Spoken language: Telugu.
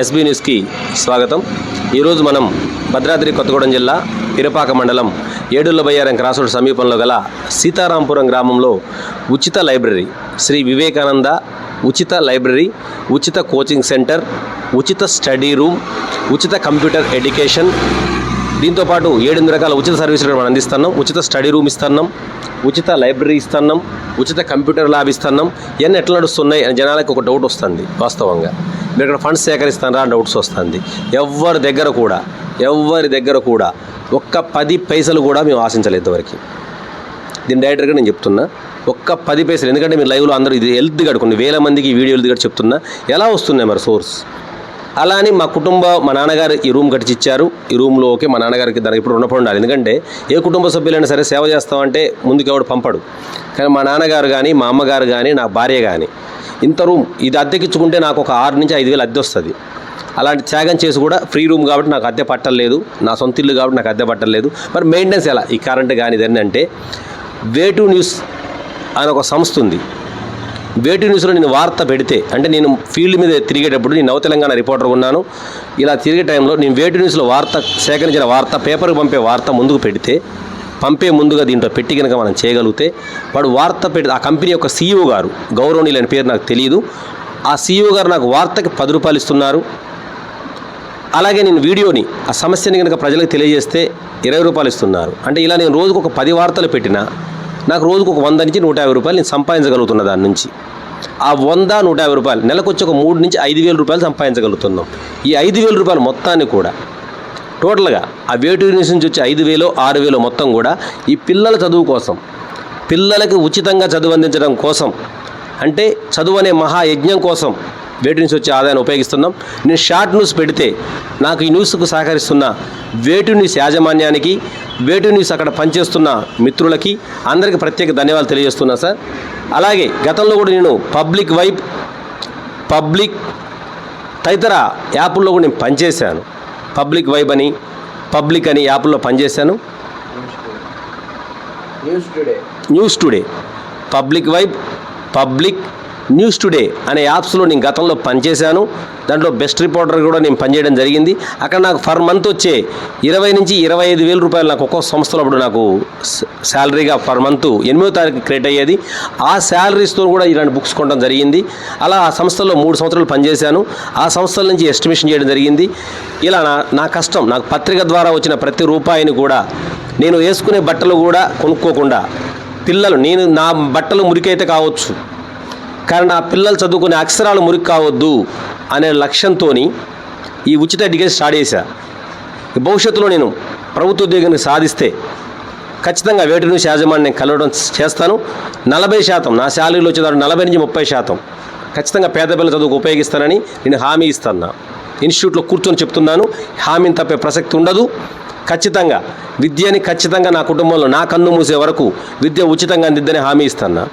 ఎస్బీ న్యూస్కి స్వాగతం. ఈరోజు మనం భద్రాద్రి కొత్తగూడెం జిల్లా పిరపాక మండలం ఏడుళ్ళ బయ్యారం రోడ్ సమీపంలో గల సీతారాంపురం గ్రామంలో ఉచిత లైబ్రరీ శ్రీ వివేకానంద ఉచిత లైబ్రరీ ఉచిత కోచింగ్ సెంటర్ ఉచిత స్టడీ రూమ్ ఉచిత కంప్యూటర్ ఎడ్యుకేషన్. దీంతో పాటు ఏడెనిమిది రకాల ఉచిత సర్వీసులు మనం అందిస్తున్నాం. ఉచిత స్టడీ రూమ్ ఇస్తున్నాం ఉచిత లైబ్రరీ ఇస్తున్నాం ఉచిత కంప్యూటర్ ల్యాబ్ ఇస్తున్నాం. ఇవన్నీ ఎట్లా నడుస్తున్నాయి అని జనాలకు ఒక డౌట్ వస్తుంది వాస్తవంగా. మీరు ఇక్కడ ఫండ్స్ సేకరిస్తారా డౌట్స్ వస్తుంది. ఎవరి దగ్గర కూడా ఎవరి దగ్గర కూడా ఒక్క పది పైసలు కూడా మేము ఆశించలేదు ఇంతవరకు. దీని డైరెక్టర్గా నేను చెప్తున్నా ఒక్క పది పైసలు ఎందుకంటే మీరు లైవ్లో అందరూ ఇది హెల్త్ దిగాడు కొన్ని వేల మందికి వీడియోలు దిగడు చెప్తున్నా ఎలా వస్తున్నాయి మరి సోర్స్ అలా అని మా కుటుంబ మా నాన్నగారు ఈ రూమ్ కట్టించారు ఈ రూమ్లో ఓకే మా నాన్నగారికి దానికి ఇప్పుడు రుణపడి ఉండాలి. ఎందుకంటే ఏ కుటుంబ సభ్యులైనా సరే సేవ చేస్తామంటే ముందుకు ఎవడు పంపడు. కానీ మా నాన్నగారు కానీ మా అమ్మగారు కానీ నా భార్య కానీ ఇంత రూమ్ ఇది అద్దెకిచ్చుకుంటే నాకు ఒక ఆరు నుంచి ఐదు వేలు అద్దె వస్తుంది. అలాంటి త్యాగం చేసి కూడా ఫ్రీ రూమ్ కాబట్టి నాకు అద్దె పట్టలేదు. నా సొంత ఇల్లు కాబట్టి నాకు అద్దె పట్టలేదు. మరి మెయింటెనెన్స్ ఎలా? ఈ కరెంట్ కానీ ఇదన్నీ అంటే వేటు న్యూస్ అని ఒక సంస్థ ఉంది. వేటు న్యూస్లో నేను వార్త పెడితే అంటే నేను ఫీల్డ్ మీద తిరిగేటప్పుడు నేను నవ తెలంగాణ రిపోర్టర్ ఉన్నాను. ఇలా తిరిగే టైంలో నేను వేటు న్యూస్లో వార్త సేకరించిన వార్త పేపర్కి పంపే వార్త ముందుకు పెడితే పంపే ముందుగా దీంట్లో పెట్టి కనుక మనం చేయగలిగితే వాడు వార్త పెట్టి ఆ కంపెనీ యొక్క సీఈఓ గారు గౌరవనీయులైన పేరు నాకు తెలియదు ఆ సీఈఓ గారు నాకు వార్తకి పది రూపాయలు ఇస్తున్నారు. అలాగే నేను వీడియోని ఆ సమస్యని కనుక ప్రజలకు తెలియజేస్తే ఇరవై రూపాయలు ఇస్తున్నారు. అంటే ఇలా నేను రోజుకు ఒక పది వార్తలు పెట్టినా నాకు రోజుకు ఒక వంద నుంచి నూట యాభై రూపాయలు నేను సంపాదించగలుగుతున్నా దాని నుంచి. ఆ వంద నూట యాభై రూపాయలు నెలకు వచ్చి ఒక మూడు నుంచి ఐదు వేల రూపాయలు సంపాదించగలుగుతున్నాం. ఈ ఐదు వేల రూపాయలు మొత్తాన్ని కూడా టోటల్గా ఆ వేటు యూనివర్సిటీ నుంచి వచ్చే ఐదు వేలు ఆరు వేలు మొత్తం కూడా ఈ పిల్లల చదువు కోసం పిల్లలకి ఉచితంగా చదువు అందించడం కోసం అంటే చదువు అనే మహాయజ్ఞం కోసం వేటు నుంచి వచ్చే ఆదాయాన్ని ఉపయోగిస్తున్నాం. నేను షార్ట్ న్యూస్ పెడితే నాకు ఈ న్యూస్కు సహకరిస్తున్న వేటు న్యూస్ యాజమాన్యానికి వేటు న్యూస్ అక్కడ పనిచేస్తున్న మిత్రులకి అందరికీ ప్రత్యేక ధన్యవాదాలు తెలియజేస్తున్నా సార్. అలాగే గతంలో కూడా నేను పబ్లిక్ వైబ్ పబ్లిక్ తదితర యాప్ల్లో కూడా నేను పనిచేశాను. పబ్లిక్ వైబ్ అని పబ్లిక్ అని యాప్లో పనిచేశాను. News today news today public vibe public news today అనే యాప్స్లో నేను గతంలో పనిచేశాను. దాంట్లో బెస్ట్ రిపోర్టర్ కూడా నేను పనిచేయడం జరిగింది. అక్కడ నాకు ఫర్ మంత్ వచ్చే ఇరవై నుంచి ఇరవై ఐదు వేల రూపాయలు నాకు ఒక్కొక్క సంస్థలో అప్పుడు నాకు శాలరీగా పర్ మంత్ ఎనిమిదో తారీఖు క్రియేట్ అయ్యేది. ఆ శాలరీస్తో కూడా ఇలాంటి బుక్స్ కొనడం జరిగింది. అలా ఆ సంస్థలో మూడు సంవత్సరాలు పనిచేశాను. ఆ సంస్థల నుంచి ఎస్టిమేషన్ చేయడం జరిగింది. ఇలా నా నా కష్టం నాకు పత్రిక ద్వారా వచ్చిన ప్రతి రూపాయిని కూడా నేను వేసుకునే బట్టలు కూడా కొనుక్కోకుండా పిల్లలు నేను నా బట్టలు మురికైతే కావచ్చు. కానీ నా పిల్లలు చదువుకునే అక్షరాలు మురికి కావద్దు అనే లక్ష్యంతో ఈ ఉచిత డిగ్రీ స్టార్ట్ చేశా. భవిష్యత్తులో నేను ప్రభుత్వ ఉద్యోగాన్ని సాధిస్తే ఖచ్చితంగా వేటి నుంచి యాజమాన్యం కలవడం చేస్తాను. నలభై శాతం నా శాలరీలో వచ్చేదాడు నలభై నుంచి ముప్పై శాతం ఖచ్చితంగా పేద పిల్లల చదువుకు ఉపయోగిస్తానని నేను హామీ ఇస్తాను ఇన్స్టిట్యూట్లో కూర్చొని చెప్తున్నాను. హామీని తప్పే ప్రసక్తి ఉండదు. ఖచ్చితంగా విద్యని ఖచ్చితంగా నా కుటుంబంలో నా కన్ను మూసే వరకు విద్య ఉచితంగా అందిద్దని హామీ ఇస్తాను